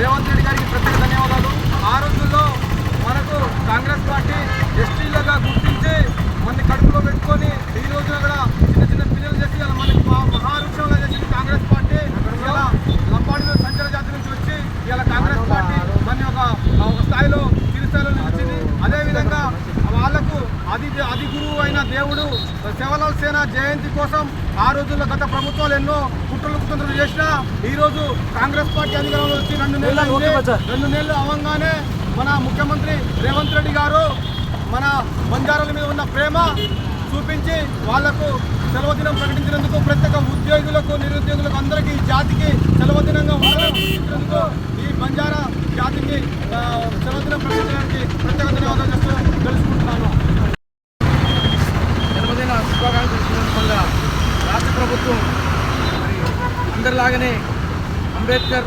రేవంత్ రెడ్డి గారికి ప్రత్యేక ధన్యవాదాలు. ఆ రోజుల్లో మనకు జయంతి కోసం ఆ రోజుల్లో గత ప్రభుత్వాలు ఎన్నో కుట్రలు కుతంత్రాలు చేసినా ఈ రోజు కాంగ్రెస్ పార్టీ అధికారంలో వచ్చి రెండు నెలలు. రెండు నెలలు అవ్వగానే మన ముఖ్యమంత్రి రేవంత్ రెడ్డి గారు మన బంజారాల మీద ఉన్న ప్రేమ చూపించి వాళ్ళకు సెలవు దినం ప్రకటించినందుకు ప్రత్యేక ఉద్యోగులకు నిరుద్యోగులకు అందరికీ ఈ జాతికి సెలవు దినంగా ఉండడం ఇచ్చినందుకు ఈ బంజారా జాతికి సెలవు దినం ప్రకటించడానికి ప్రత్యేక ధన్యవాదాలు చేస్తూ తెలుసుకుంటున్నాను ప్రభుత్వం అందరిలాగానే అంబేద్కర్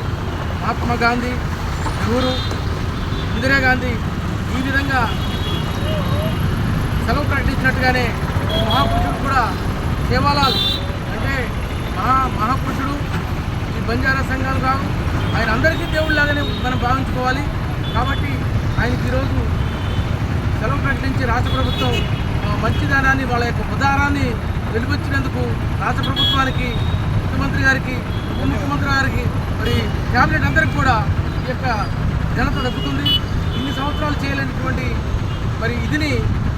మహాత్మా గాంధీ నెహ్రూ ఇందిరాగాంధీ ఈ విధంగా సెలవు ప్రకటించినట్టుగానే మహాపురుషుడు కూడా సేవాలాల్ అంటే మహా మహాపురుషుడు ఈ బంజారా సంఘాలు కావు. ఆయన అందరికీ దేవుళ్ళలాగానే మనం భావించుకోవాలి. కాబట్టి ఆయనకి ఈరోజు సెలవు ప్రకటించి రాష్ట్ర ప్రభుత్వం మంచిదనాన్ని వాళ్ళ యొక్క ఉదారాన్ని వెలువచ్చినందుకు రాష్ట్ర ప్రభుత్వానికి ముఖ్యమంత్రి గారికి ఉప ముఖ్యమంత్రి గారికి మరి క్యాబినెట్ అందరికి కూడా ఈ యొక్క ఘనత దక్కుతుంది. ఇన్ని సంవత్సరాలు చేయలేనటువంటి మరి ఇదిని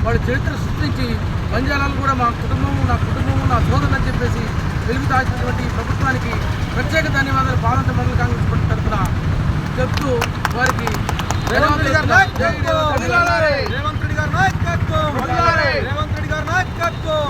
వాళ్ళు చరిత్ర సృష్టించి బంజారాలు కూడా మా కుటుంబము నా కుటుంబము నా సోదరులు అని చెప్పేసి వెలుగు దాచినటువంటి ప్రభుత్వానికి ప్రత్యేక ధన్యవాదాలు. భారత మండల కాంగ్రెస్ పార్టీ తరఫున చెప్తూ వారికి రేవంత్ రెడ్డి గారి నాయకత్వం. రేవంత్ రెడ్డి గారి నాయకత్వం!